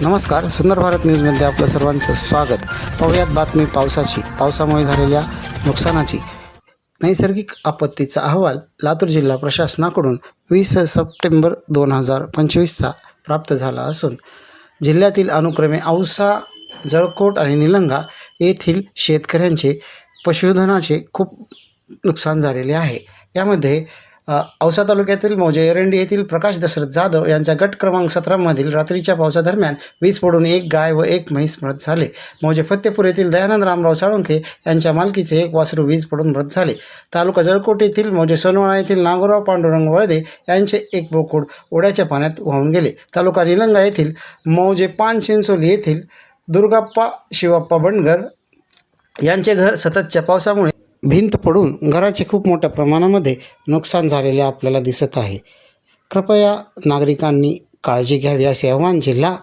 नमस्कार सुंदर भारत न्यूजमध्ये आपलं सर्वांचं स्वागत. पाहुयात बातमी पावसाची. पावसामुळे झालेल्या नुकसानाची नैसर्गिक आपत्तीचा अहवाल लातूर जिल्हा प्रशासनाकडून वीस सप्टेंबर दोन हजार पंचवीसचा प्राप्त झाला असून जिल्ह्यातील अनुक्रमे औसा जळकोट आणि निलंगा येथील शेतकऱ्यांचे पशुधनाचे खूप नुकसान झालेले आहे. यामध्ये औसा तालुक्यातील मौजे एरंडी येथील प्रकाश दशरथ जाधव यांच्या गट क्रमांक सतरामधील रात्रीच्या पावसादरम्यान वीज पडून एक गाय व एक म्हैस मृत झाले. मौजे फत्तेपूर येथील दयानंद रामराव साळुंखे यांच्या मालकीचे एक वासरू वीज पडून मृत झाले. तालुका जळकोट येथील मौजे सोनवाळा येथील नागोराव पांडुरंग वळदे यांचे एक बोकूड ओढ्याच्या पाण्यात वाहून गेले. तालुका निलंगा येथील मौजे पान चिंचोली येथील दुर्गाप्पा शिवप्पा बंडगर यांचे घर सततच्या पावसामुळे भिंत पडून घराचे खूप मोठ्या प्रमाणामध्ये नुकसान झालेले आपल्याला दिसत आहे. कृपया नागरिकांनी काळजी घ्यावी असे आवाहन जिल्हा